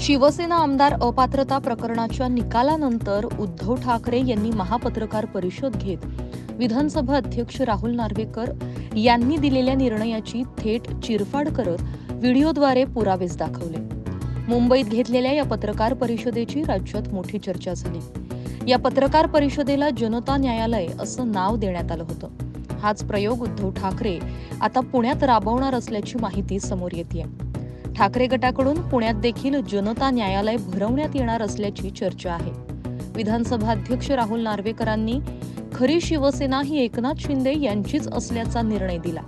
शिवसेना आमदार अपात्रता प्रकरणाच्या निकालानंतर उद्धव ठाकरे यांनी महापत्रकार परिषद घेत विधानसभा अध्यक्ष राहुल नार्वेकर यांनी दिलेल्या निर्णयाची थेट चिरफाड करत व्हिडिओद्वारे पुरावेच दाखवले. मुंबईत घेतलेल्या या पत्रकार परिषदेची राज्यात मोठी चर्चा झाली. या पत्रकार परिषदेला जनता न्यायालय असं नाव देण्यात आलं होतं. हाच प्रयोग उद्धव ठाकरे आता पुण्यात राबवणार असल्याची माहिती समोर येते ठाकरे गटाकडून पुण्यात देखील जनता न्यायालय भरवण्यात येणार असल्याची चर्चा आहे. विधानसभा अध्यक्ष राहुल नार्वेकरांनी खरी शिवसेना ही एकनाथ शिंदे यांचीच असल्याचा निर्णय दिला.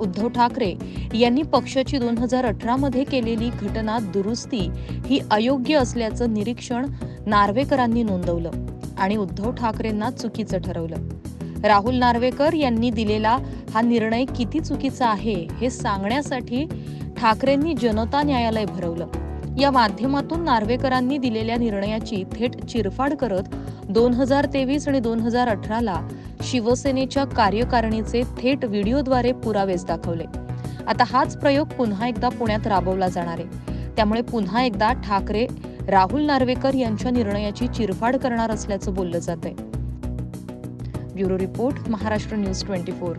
उद्धव ठाकरे यांनी पक्षाची दोन हजार अठरा मध्ये केलेली घटना दुरुस्ती ही अयोग्य असल्याचं निरीक्षण नार्वेकरांनी नोंदवलं आणि उद्धव ठाकरेंना चुकीचं ठरवलं. राहुल नार्वेकर यांनी दिलेला हा निर्णय किती चुकीचा आहे हे सांगण्यासाठी ठाकरेंनी जनता न्यायालय भरवलं. या माध्यमातून नार्वेकरांनी दिलेल्या निर्णयाची थेट चिरफाड करत दोन हजार तेवीस आणि दोन हजार अठराला शिवसेनेच्या कार्यकारिणीचे थेट व्हिडिओद्वारे पुरावेच दाखवले. आता हाच प्रयोग पुन्हा एकदा पुण्यात राबवला जाणार आहे. त्यामुळे पुन्हा एकदा ठाकरे राहुल नार्वेकर यांच्या निर्णयाची चिरफाड करणार असल्याचं बोललं जात आहे bureau report Maharashtra news twenty four.